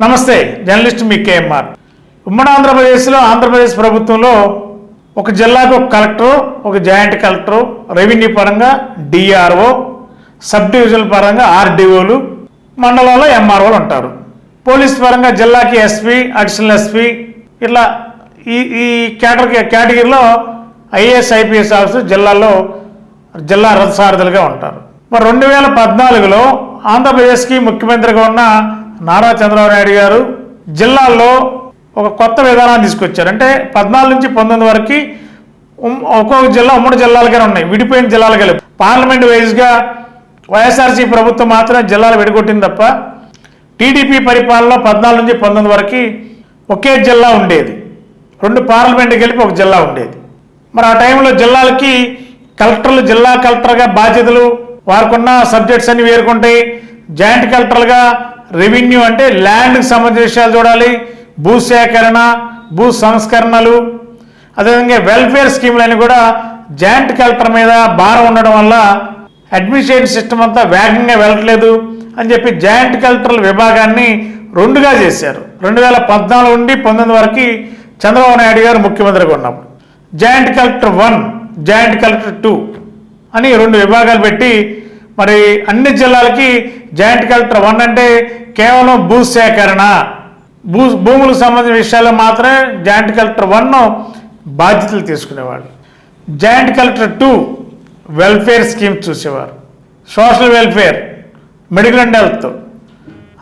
నమస్తే జర్నలిస్ట్ మీ కేఎంఆర్. ఉమ్మడి ఆంధ్రప్రదేశ్లో ఆంధ్రప్రదేశ్ ప్రభుత్వంలో ఒక జిల్లాకు ఒక కలెక్టర్ ఒక జాయింట్ కలెక్టర్ రెవెన్యూ పరంగా డిఆర్ఓ సబ్ డివిజన్ పరంగా ఆర్డీఓలు మండలంలో ఎంఆర్ఓలు ఉంటారు. పోలీస్ పరంగా జిల్లాకి ఎస్పీ అడిషనల్ ఎస్పీ ఇట్లా ఈ ఈ కేటగిరీ కేటగిరీలో ఐఏఎస్ ఐపీఎస్ ఆఫీసర్ జిల్లాలో జిల్లా రథసారథులుగా ఉంటారు. మరి రెండు వేల పద్నాలుగులో ఆంధ్రప్రదేశ్కి ముఖ్యమంత్రిగా ఉన్న నారా చంద్రబాబు నాయుడు గారు జిల్లాల్లో ఒక కొత్త విధానాన్ని తీసుకొచ్చారు. అంటే పద్నాలుగు నుంచి పంతొమ్మిది వరకు ఉమ్- ఒక్కొక్క జిల్లా ఉమ్మడి జిల్లాలుగానే ఉన్నాయి. విడిపోయిన జిల్లాలు కలిపి పార్లమెంట్ వైజ్గా వైఎస్ఆర్సీ ప్రభుత్వం మాత్రమే జిల్లాలు విడగొట్టింది తప్ప టీడీపీ పరిపాలనలో పద్నాలుగు నుంచి పంతొమ్మిది వరకు ఒకే జిల్లా ఉండేది. రెండు పార్లమెంట్ కలిపి ఒక జిల్లా ఉండేది. మరి ఆ టైంలో జిల్లాలకి కలెక్టర్లు జిల్లా కలెక్టర్గా బాధ్యతలు వారికున్న సబ్జెక్ట్స్ అన్ని వేరుకుంటాయి. జాయింట్ కలెక్టర్లుగా రెవెన్యూ అంటే ల్యాండ్కి సంబంధించిన విషయాలు చూడాలి భూ సేకరణ భూ సంస్కరణలు అదేవిధంగా వెల్ఫేర్ స్కీములని కూడా జాయింట్ కలెక్టర్ మీద భారం ఉండడం వల్ల అడ్మినిస్ట్రేటివ్ సిస్టమ్ అంతా వేగంగా వెళ్ళట్లేదు అని చెప్పి జాయింట్ కలెక్టర్ల విభాగాన్ని రెండుగా చేశారు. రెండు వేల పద్నాలుగు నుండి పంతొమ్మిది వరకు చంద్రబాబు నాయుడు గారు ముఖ్యమంత్రిగా ఉన్నప్పుడు. Joint collector one joint collector two అని రెండు విభాగాలు పెట్టి మరి అన్ని జిల్లాలకి జాయింట్ కలెక్టర్ వన్ అంటే కేవలం భూ సేకరణ భూ భూములకు సంబంధించిన విషయాల్లో మాత్రమే జాయింట్ కలెక్టర్ వన్ బాధ్యతలు తీసుకునేవాళ్ళు joint collector two welfare schemes చూసేవారు. Social welfare medical and health.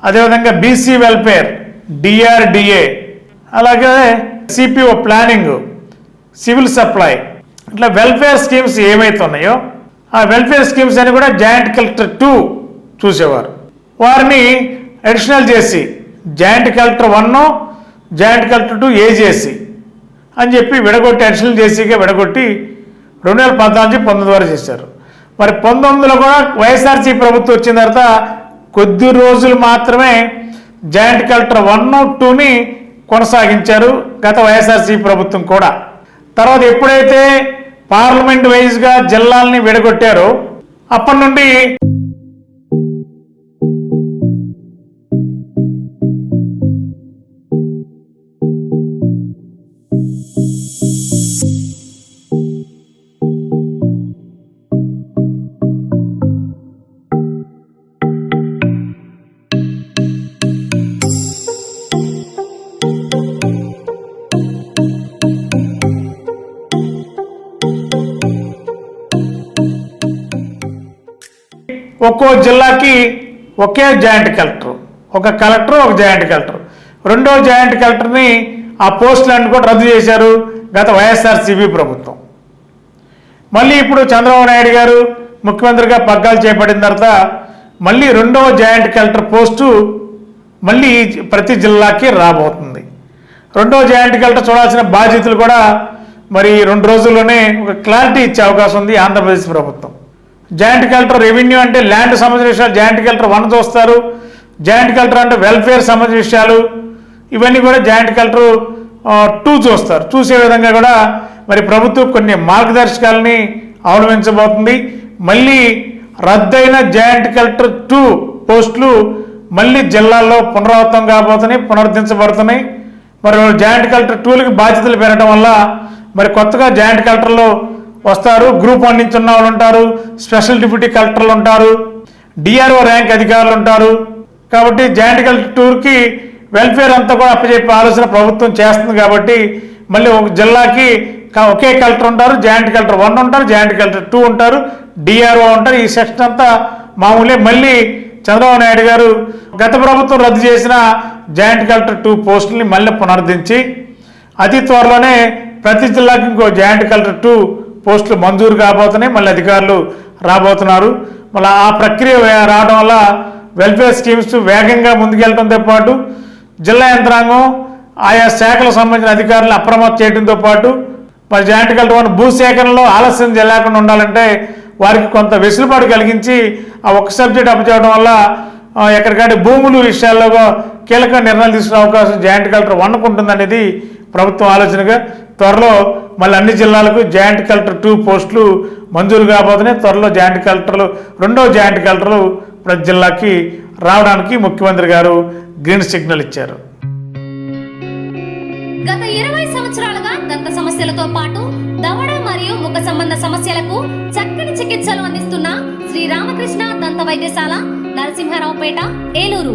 అదేవిధంగా బీసీ వెల్ఫేర్ డిఆర్డిఏ. అలాగే సిపిఓ ప్లానింగ్ సివిల్ సప్లై. ఇట్లా వెల్ఫేర్ స్కీమ్స్ ఏమైతున్నాయో ఆ వెల్ఫేర్ స్కీమ్స్ అని కూడా జాయింట్ కలెక్టర్ టూ చూసేవారు. వారిని అడిషనల్ చేసి joint collector one joint collector two AJC అని చెప్పి విడగొట్టి అడిషనల్ జేసీగా విడగొట్టి రెండు వేల పద్నాలుగు పంతొమ్మిది వరకు చేశారు. మరి పంతొమ్మిదిలో కూడా వైఎస్ఆర్సీ ప్రభుత్వం వచ్చిన తర్వాత కొద్ది రోజులు మాత్రమే జాయింట్ కలెక్టర్ వన్ టూని కొనసాగించారు గత వైఎస్ఆర్సీ ప్రభుత్వం కూడా. తర్వాత ఎప్పుడైతే పార్లమెంట్ వైజ్గా జిల్లాల్ని విడగొట్టారు. అప్పటి నుండి ఒక్కో జిల్లాకి ఒకే జాయింట్ కలెక్టర్ ఒక కలెక్టర్ ఒక జాయింట్ కలెక్టర్. రెండో జాయింట్ కలెక్టర్ని ఆ పోస్టులన్నీ కూడా రద్దు చేశారు గత వైఎస్ఆర్సీపీ ప్రభుత్వం. మళ్ళీ ఇప్పుడు చంద్రబాబు నాయుడు గారు ముఖ్యమంత్రిగా పగ్గాలు చేపట్టిన తర్వాత మళ్ళీ రెండవ జాయింట్ కలెక్టర్ పోస్టు మళ్ళీ ప్రతి జిల్లాకి రాబోతుంది. రెండవ జాయింట్ కలెక్టర్ చూడాల్సిన బాధ్యతలు కూడా మరి రెండు రోజుల్లోనే ఒక క్లారిటీ ఇచ్చే అవకాశం ఉంది ఆంధ్రప్రదేశ్ ప్రభుత్వం. జాయింట్ కలెక్టర్ రెవెన్యూ అంటే ల్యాండ్ సంబంధించిన విషయాలు జాయింట్ కలెక్టర్ వన్ చూస్తారు. జాయింట్ కలెక్టర్ అంటే వెల్ఫేర్ సంబంధించిన విషయాలు. ఇవన్నీ కూడా జాయింట్ కలెక్టర్ టూ చూస్తారు. చూసే విధంగా కూడా మరి ప్రభుత్వం కొన్ని మార్గదర్శకాలని అవలంబించబోతుంది. మళ్ళీ రద్దయిన జాయింట్ కలెక్టర్ టూ పోస్టులు మళ్ళీ జిల్లాల్లో పునరావృతం కాబోతున్నాయి పునరుద్ధరించబడుతున్నాయి. మరి జాయింట్ కలెక్టర్ టూలకి బాధ్యతలు పెరగడం వల్ల మరి కొత్తగా జాయింట్ కలెక్టర్లు వస్తారు. గ్రూప్ వన్ నుంచి ఉన్న వాళ్ళు ఉంటారు. స్పెషల్ డిప్యూటీ కలెక్టర్లు ఉంటారు. డిఆర్ఓ ర్యాంక్ అధికారులు ఉంటారు. కాబట్టి జాయింట్ కలెక్టర్ టూర్కి వెల్ఫేర్ అంతా కూడా అప్పచెప్పే ఆలోచన ప్రభుత్వం చేస్తుంది కాబట్టి మళ్ళీ ఒక జిల్లాకి ఒకే కలెక్టర్ ఉంటారు. జాయింట్ కలెక్టర్ వన్ ఉంటారు. జాయింట్ కలెక్టర్ టూ ఉంటారు. డిఆర్ఓ ఉంటారు. ఈ సెక్షన్ అంతా మామూలే. మళ్ళీ చంద్రబాబు నాయుడు గారు గత ప్రభుత్వం రద్దు చేసిన జాయింట్ కలెక్టర్ టూ పోస్టుల్ని మళ్ళీ పునరుద్ధరించి అతి త్వరలోనే ప్రతి జిల్లాకి ఇంకో జాయింట్ కలెక్టర్ టూ పోస్టులు మంజూరు కాబోతున్నాయి మళ్ళీ అధికారులు రాబోతున్నారు. మళ్ళీ ఆ ప్రక్రియ రావడం వల్ల వెల్ఫేర్ స్కీమ్స్ వేగంగా ముందుకెళ్ళడంతో పాటు జిల్లా యంత్రాంగం ఆయా శాఖలకు సంబంధించిన అధికారులను అప్రమత్తం చేయడంతో పాటు మరి జాయింట్ కలెక్టర్ వన్ భూ సేకరణలో ఆలస్యం లేకుండా ఉండాలంటే వారికి కొంత వెసులుబాటు కలిగించి ఆ ఒక్క సబ్జెక్ట్ అప్పచేయడం వల్ల ఎక్కడికంటే భూములు విషయాల్లో కీలక నిర్ణయాలు తీసుకునే అవకాశం జాయింట్ కలెక్టర్ వన్కుంటుందనేది ప్రభుత్వం ఆలోచనగా త్వరలో మళ్ళీ అన్ని జిల్లాలకు జాయింట్ కలెక్టర్ టూ పోస్టులు మంజూరు కాబోతున్నాయి. త్వరలో జాయింట్ కలెక్టర్లు రెండో జాయింట్ కలెక్టర్లు ప్రతి జిల్లాకి రావడానికి ముఖ్యమంత్రి గారు గ్రీన్ సిగ్నల్ ఇచ్చారు. గత ఇరవై సంవత్సరాలుగా దంత సమస్యలతో పాటు దవడ మరియు ముఖ సంబంధ సమస్యలకు చక్కని చికిత్సలు అందిస్తున్న శ్రీ రామకృష్ణ దంత వైద్యశాల నరసింహారావుపేట ఏలూరు.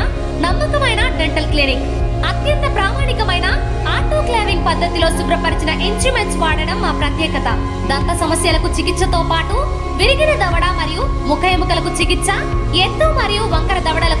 క్లినిక్. అత్యంత ప్రామాణికమైన ఆటోక్లావింగ్ పద్ధతిలో శుభ్రపరిచిన ఇన్స్ట్రుమెంట్స్ వాడడం మా ప్రత్యేకత. దంత సమస్యలకు చికిత్సతో పాటు విరిగిన దవడ మరియు ముఖ ఎముకలకు చికిత్స ఎత్తు మరియు వంకర దవడలకు